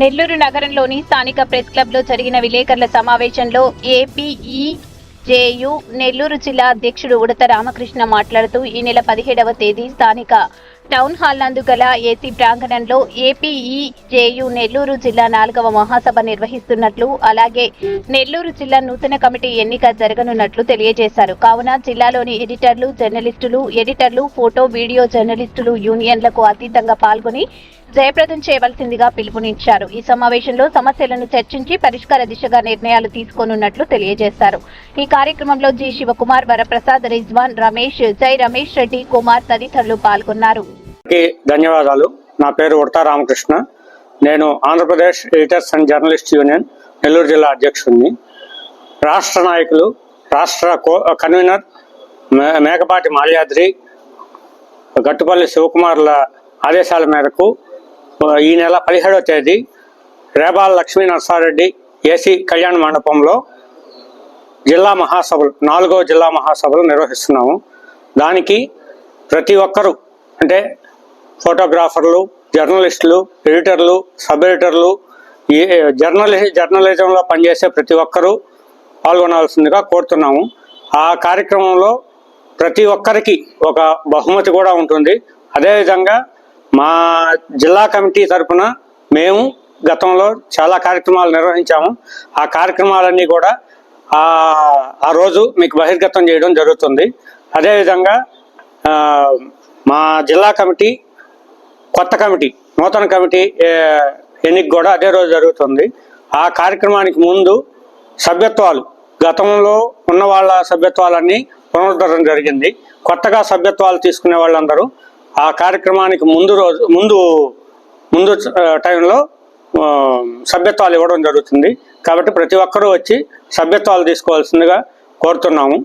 నెల్లూరు నగరంలోని స్థానిక ప్రెస్ క్లబ్లో జరిగిన విలేకరుల సమావేశంలో ఏపీఈ జేయు నెల్లూరు జిల్లా అధ్యక్షుడు ఉడత రామకృష్ణ మాట్లాడుతూ ఈ నెల పదిహేడవ తేదీ స్థానిక టౌన్ హాల్ నందు గల ఏసీ ప్రాంగణంలో ఏపీఈ జేయు నెల్లూరు జిల్లా నాలుగవ మహాసభ నిర్వహిస్తున్నట్లు అలాగే నెల్లూరు జిల్లా నూతన కమిటీ ఎన్నిక జరగనున్నట్లు తెలియజేశారు. కావున జిల్లాలోని ఎడిటర్లు జర్నలిస్టులు ఎడిటర్లు ఫోటో వీడియో జర్నలిస్టులు యూనియన్లకు అతీతంగా పాల్గొని జయప్రదం చేయవలసిందిగా పిలుపునిచ్చారు. ఈ సమావేశంలో సమస్యలను చర్చించి పరిష్కార దిశగా నిర్ణయాలు తీసుకోనున్నట్లు తెలియజేశారు. ఈ కార్యక్రమంలో జి. శివకుమార్ వరప్రసాద్ రిజ్వాన్ రమేష్ జై రమేష్ రెడ్డి కుమార్ తదితరులు పాల్గొన్నారు. ధన్యవాదాలు. నా పేరు ఉడతా రామకృష్ణ. నేను Andhra Pradesh editors and journalist union Nellore జిల్లా అధ్యక్షుడిని రాష్ట్ర నాయకులు రాష్ట్ర కో కన్వీనర్ మే- మేకపాటి మాల్యాద్రి గట్టుపల్లి శివకుమార్ల ఆదేశాల మేరకు ఈ నెల పదిహేడవ తేదీ రేబాల లక్ష్మీ నరసారెడ్డి ఏసీ కళ్యాణ మండపంలో జిల్లా మహాసభలు నాలుగో జిల్లా మహాసభలు నిర్వహిస్తున్నాము. దానికి ప్రతి ఒక్కరూ అంటే ఫోటోగ్రాఫర్లు జర్నలిస్టులు ఎడిటర్లు సబ్ ఎడిటర్లు జర్నలి జర్నలిజంలో పనిచేసే ప్రతి ఒక్కరూ పాల్గొనాల్సిందిగా కోరుతున్నాము. ఆ కార్యక్రమంలో ప్రతి ఒక్కరికి ఒక బహుమతి కూడా ఉంటుంది. అదేవిధంగా మా జిల్లా కమిటీ తరపున మేము గతంలో చాలా కార్యక్రమాలు నిర్వహించాము. ఆ కార్యక్రమాలన్నీ కూడా ఆ ఆ రోజు మీకు బహిర్గతం చేయడం జరుగుతుంది. అదేవిధంగా మా జిల్లా కమిటీ కొత్త కమిటీ నూతన కమిటీ ఎన్నిక కూడా అదే రోజు జరుగుతుంది. ఆ కార్యక్రమానికి ముందు సభ్యత్వాలు గతంలో ఉన్న వాళ్ళ సభ్యత్వాలన్నీ పునరుద్ధరణ జరిగింది. కొత్తగా సభ్యత్వాలు తీసుకునే వాళ్ళందరూ ఆ కార్యక్రమానికి ముందు రోజు ముందు ముందు టైంలో సభ్యత్వాలు ఇవ్వడం జరుగుతుంది. కాబట్టి ప్రతి ఒక్కరూ వచ్చి సభ్యత్వాలు తీసుకోవాల్సిందిగా కోరుతున్నాము.